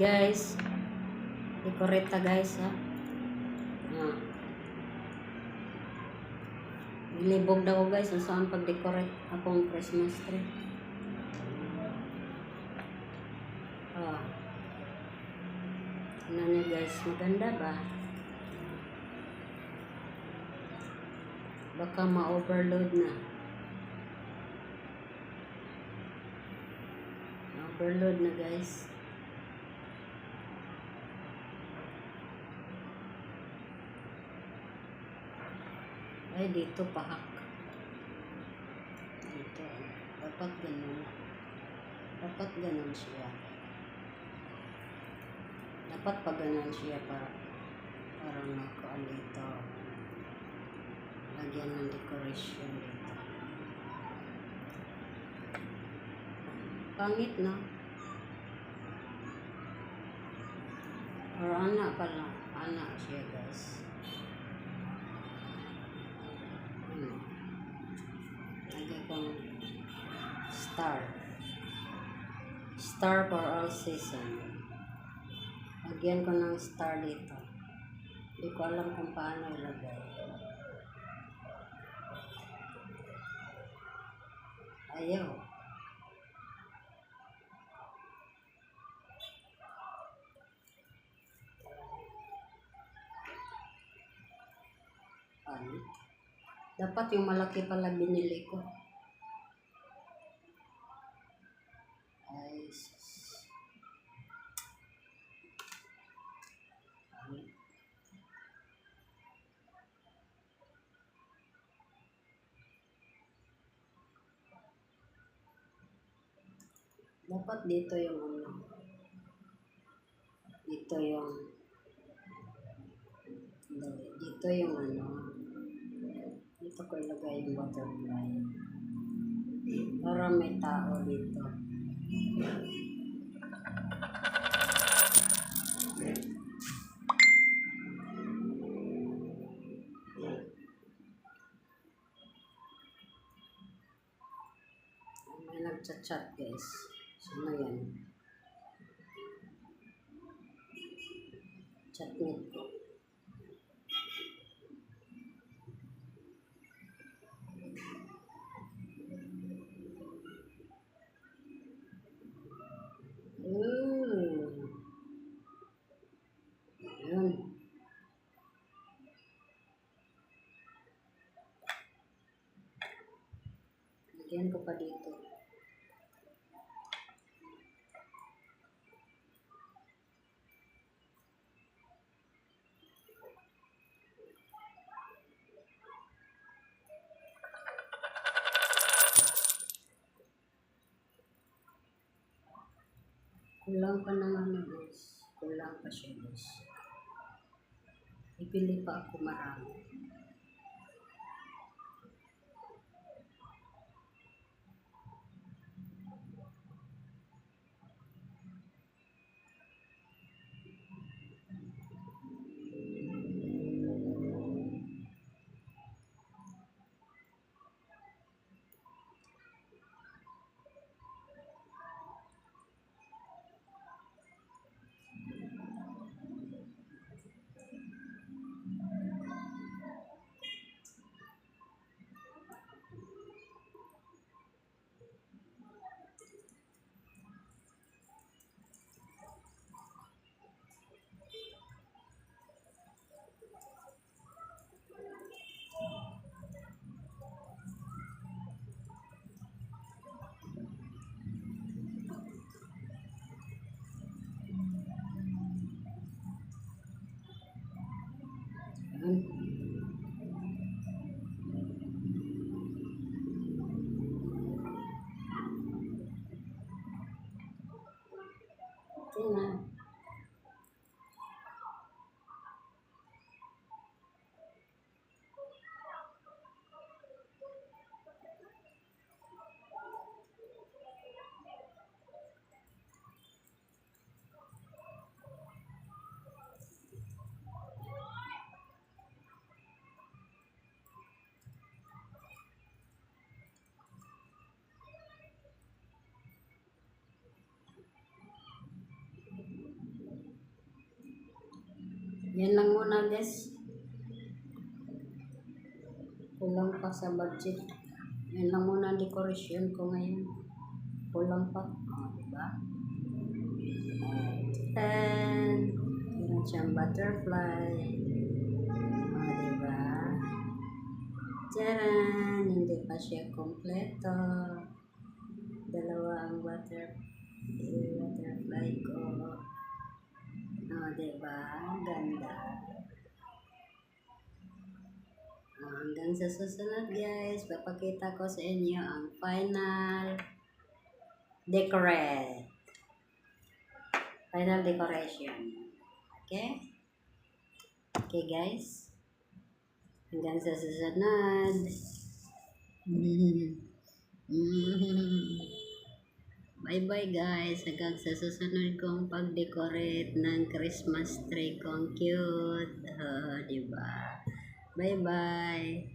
guys. Dekoreta guys ha. Ah. Ilibog daw guys kung saan pag-decorate akong Christmas tree. Ah. Ano niya guys, maganda ba? Baka ma-overload na. Overload na guys. Ay, dito pahak. Dito. Dapat ganun. Dapat ganun siya. Dapat pag ganun siya para parang nakuan dito. Lagyan ng decoration dito. Pangit na. Or anak pala. Anak siya guys. Star. Star for all season. Lagyan ko ng star dito. Hindi ko alam kung paano ilagay. Ayaw. Ano? Dapat yung malaki pala binili ko. Ay, sus. Ano? Dapat dito yung ano. Dito yung dito yung ano. Dito ko ilagay yung butterfly. Para may tao dito. May nagchat-chat guys. sama ko, catnya kemudian kepada itu. Kulang pa ng ano guys. Kulang pa siya guys. Ipili pa ako marami. Yan lang muna guys. Kulang pa sa budget. Yan lang muna ang decoration ko ngayon. Kulang pa. Oh, diba? And, meron siyang butterfly. Oh, diba? Tcharan! Hindi pa siya kompleto. Dalawa ang butter, eh, butterfly ko. Oh, diba? Ganda. Ah, hanggang sa susunod guys, papakita ko sa inyo ang final decorate. Final decoration. Okay? Okay guys. Hanggang sa susunod. Bye-bye guys. Hanggang sa susunod kong pag-decorate ng Christmas tree kong cute. Oh, diba? Bye-bye.